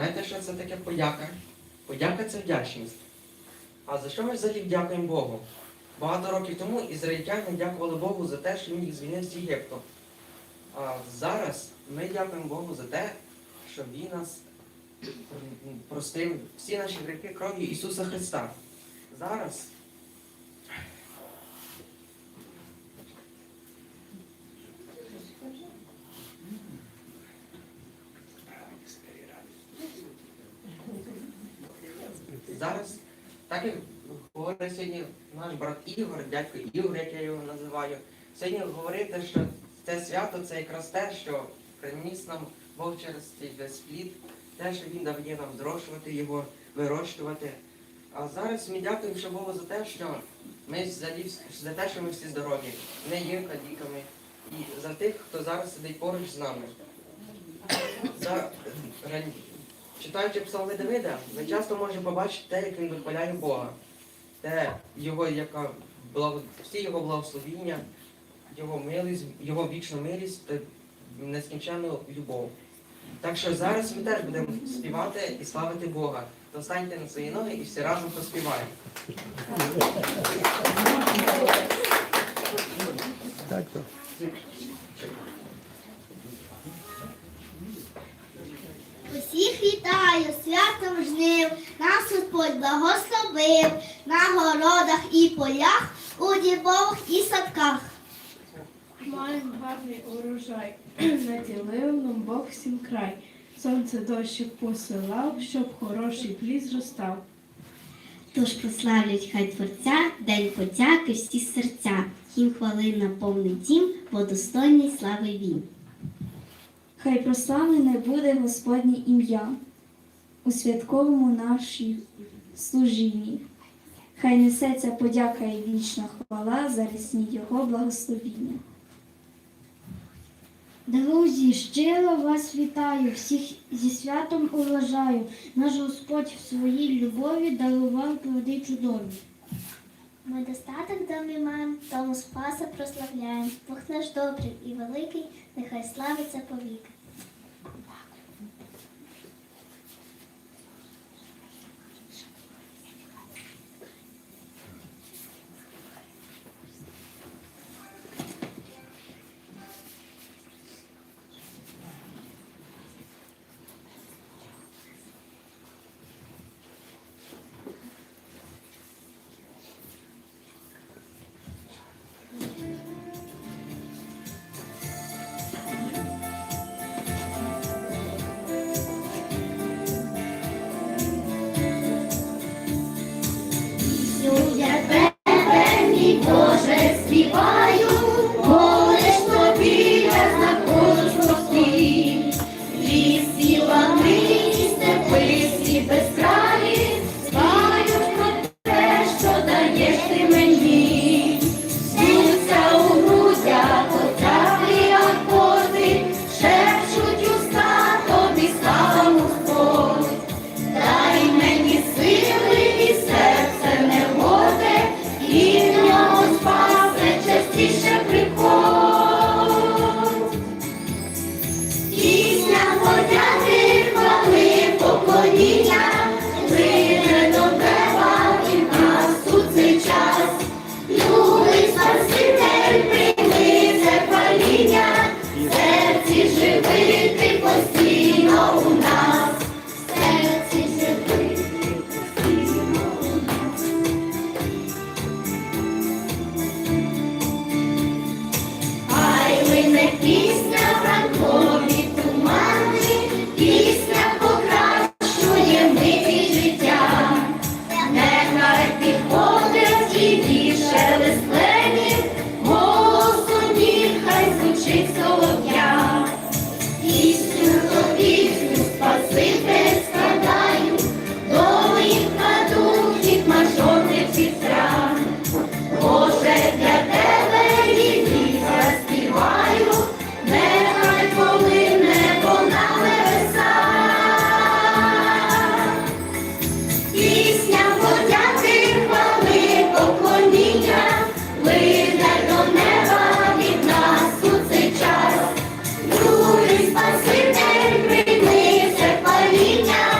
Знаєте, що це таке подяка? Подяка це вдячність. А за що ми взагалі дякуємо Богу? Багато років тому ізраїльтяни дякували Богу за те, що він їх звільнив з Єгипту. А зараз ми дякуємо Богу за те, що Він нас простив всі наші гріхи кров'ю Ісуса Христа. Зараз Зараз, так як говорить сьогодні наш брат Ігор, дядько Ігор, як я його називаю, сьогодні говорити, що це свято це якраз те, що приніс нам Бог через цей весь плід, те, що Він дає нам зрошувати його, вирощувати. А зараз ми дякуємо ще Богу за те, що ми взагалі за те, що ми всі здорові, не є кадіками, і за тих, хто зараз сидить поруч з нами. За, Читаючи псалми Давида, ви часто можете побачити те, як він вихваляє Бога, те його, яка всі його благословіння, його милість, його вічну милість та нескінченну любов. Так що зараз ми теж будемо співати і славити Бога. То станьте на свої ноги і всі разом поспіваємо. Так, Усіх вітаю, святом жнив, нас Господь благословив на городах і полях, у дібових і садках. Маємо гарний урожай, наділив нам Бог всім край. Сонце дощик посилав, щоб хороший плід зростав. Тож прославлять хай Творця, день подяки всі серця, їм хвали наповнить дім, бо достойний слави він. Хай прославлене буде Господнє ім'я у святковому нашій служінні. Хай несеться подяка і вічна хвала за рясні Його благословіння. Друзі, щиро вас вітаю, всіх зі святом уважаю. Наш Господь в своїй любові дарував плоди чудові. Ми достаток домі маємо, тому Спаса прославляємо. Бог наш добрий і великий, нехай славиться повіки.